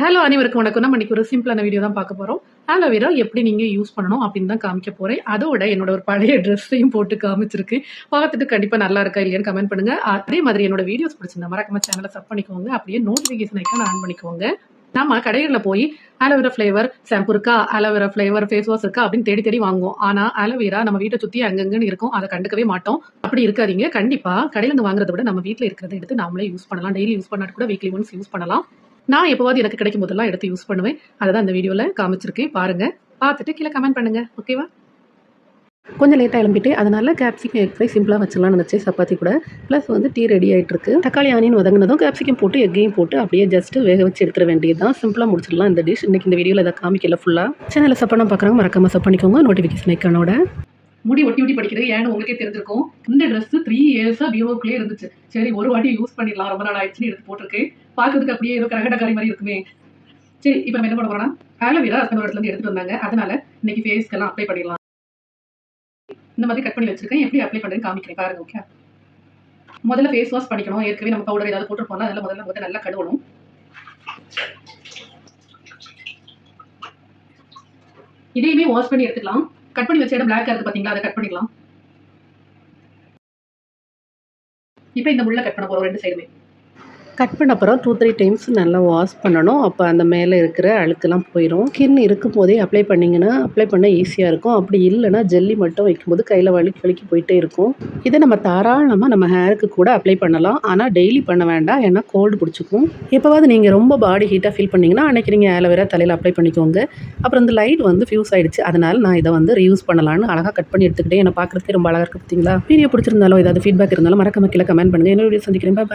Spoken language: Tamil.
ஹலோ அனைவருக்கும் வணக்கம். நம்ம இன்னைக்கு ஒரு சிம்பிளான வீடியோ தான் பார்க்க போகிறோம் ஆலோவேரா எப்படி நீங்கள் யூஸ் பண்ணணும் அப்படின்னு தான் காமிக்க போகிறேன் அதோட என்னோட ஒரு பழைய ட்ரெஸ்ஸையும் போட்டு காமிச்சிருக்கு. பார்த்துட்டு கண்டிப்பாக நல்லா இருக்கா இல்லையான்னு கமெண்ட் பண்ணுங்கள் அதே மாதிரி என்னோட வீடியோஸ் பிடிச்சிருந்தா மறக்காம சேனலை சப் பண்ணிக்கோங்க. அப்படியே நோட்டிஃபிகேஷன் ஐக்கான் ஆன் பண்ணிக்கோங்க. நம்ம கடைகளில் போய் ஆலோவேரா ஃப்ளேவர் ஷாம்பு இருக்கா? Aloe vera flavour face wash இருக்கா? அப்படின்னு தேடி தேடி வாங்குவோம். ஆனால் ஆலோவேரா நம்ம வீட்டை சுற்றி அங்கங்கன்னு இருக்கும். அதை கண்டுக்கவே மாட்டோம். அப்படி இருக்காதீங்க. கண்டிப்பாக கடையிலேருந்து வாங்குறத விட நம்ம வீட்டில் இருக்கிறத எடுத்து நாமளே யூஸ் பண்ணலாம். டெய்லி யூஸ் பண்ணாட்டு கூட வீக்லி ஒன்ஸ் யூஸ் பண்ணலாம். நான் எப்போவாது எனக்கு கிடைக்கும் போதெல்லாம் எடுத்து யூஸ் பண்ணுவேன். அதை தான் இந்த வீடியோவில் காமிச்சிருக்கேன். பாருங்கள் பார்த்துட்டு கீழே கமெண்ட் பண்ணுங்கள் ஓகேவா கொஞ்சம் லேட்டாக எழும்பிட்டு அதனால கேப்சிகம் எக் ஃப்ரை சிம்பிளாக வச்சிடலாம்னு நினச்சேன். சப்பாத்தி கூட. ப்ளஸ் வந்து டீ ரெடி ஆகிட்டு இருக்கு தக்காளி ஆனியன் வதங்கினதும் கேப்சிகம் போட்டு எக்கையும் போட்டு அப்படியே ஜஸ்ட் வேக வச்சு எடுத்துட வேண்டியது தான் சிம்பிளாக முடிச்சிடலாம் இந்த டிஷ் இன்றைக்கி இந்த வீடியோவில் இதை காமிக்கல ஃபுல்லாக சேனலில் சப் பார்க்குறாங்க பார்க்குறவங்க சப் பண்ணிக்கோங்க. நோட்டிஃபிகேஷன் ஐக்கானோட முடி ஒட்டி ஒட்டி படிக்கிறது ஏன்னு உங்களுக்கே தெரிஞ்சிருக்கும். இந்த ட்ரெஸ் த்ரீ இயர்ஸாக பியோக்குள்ளே இருந்துச்சு. சரி ஒரு வாட்டி யூஸ் பண்ணிடலாம். ரொம்ப நாள் ஆயிடுச்சுன்னு எடுத்து போட்டிருக்கு. பார்க்கறதுக்கு அப்படியே ஏதோ கரகடக்காரி மாதிரி இருக்குமே. சரி இப்போ நம்ம என்ன பண்ண போறோம்னா ஆலோவேரா ஹஸ்பண்ட் இடத்துல இருந்து எடுத்துட்டு வந்தாங்க. அதனால இன்னைக்கு ஃபேஸ்க்கெல்லாம் அப்ளை பண்ணிடலாம். இந்த மாதிரி கட் பண்ணி வச்சிருக்கேன். எப்படி அப்ளை பண்ணுறேன்னு காமிக்கிறேன். பாருங்க ஓகே முதல்ல ஃபேஸ் வாஷ் பண்ணிக்கணும். ஏற்கனவே நம்ம பவுடர் ஏதாவது போட்டுருப்போம்ல அதெல்லாம் முதல்ல முதல்ல நல்லா கழுவணும். இதையுமே வாஷ் பண்ணி எடுத்துக்கலாம். கட் பண்ணி வச்ச இடம் பிளாக் இருக்கு பார்த்தீங்களா அதை கட் பண்ணிக்கலாம். இப்போ இந்த முள்ள கட் பண்ண போறோம் ரெண்டு சைடுமே கட் பண்ண அப்புறம் டூ த்ரீ டைம்ஸ் நல்லா வாஷ் பண்ணணும். அப்போ அந்த மேலே இருக்கிற அழுக்கெல்லாம் போயிடும் ஸ்கின் இருக்கும் போதே அப்ளை பண்ணிங்கன்னா அப்ளை பண்ண ஈஸியாக இருக்கும். அப்படி இல்லைன்னா ஜெல்லி மட்டும் வைக்கும்போது கையில் வலிக்கு வலிக்கு போயிட்டே இருக்கும். இதை நம்ம தாராளமாக நம்ம ஹேருக்கு கூட அப்ளை பண்ணலாம். ஆனால் டெய்லி பண்ண வேண்டாம். ஏன்னா கோல்டு பிடிச்சிக்கும். எப்போவாது நீங்கள் ரொம்ப பாடி ஹீட்டாக ஃபீல் பண்ணீங்கன்னா அன்றைக்கி நீங்கள் ஆலோவேரா தலையில் அப்ளை பண்ணிக்கோங்க. அப்புறம் இந்த லைட் வந்து ஃபியூஸ் ஆகிடுச்சு அதனால் நான் இதை வந்து ரியூஸ் பண்ணலான்னு அழகாக கட் பண்ணி எடுத்துக்கிட்டேன். என்னை பார்க்குறதுக்கு ரொம்ப அழகாக இருக்குது பார்த்தீங்களா? வீடியோ பிடிச்சிருந்தாலும் ஏதாவது ஃபீட்பேக் இருந்தாலும் மறக்காம கீழே கமெண்ட் பண்ணுங்கள் என்னோட வீடியோ சந்திக்கிறேன். பாய்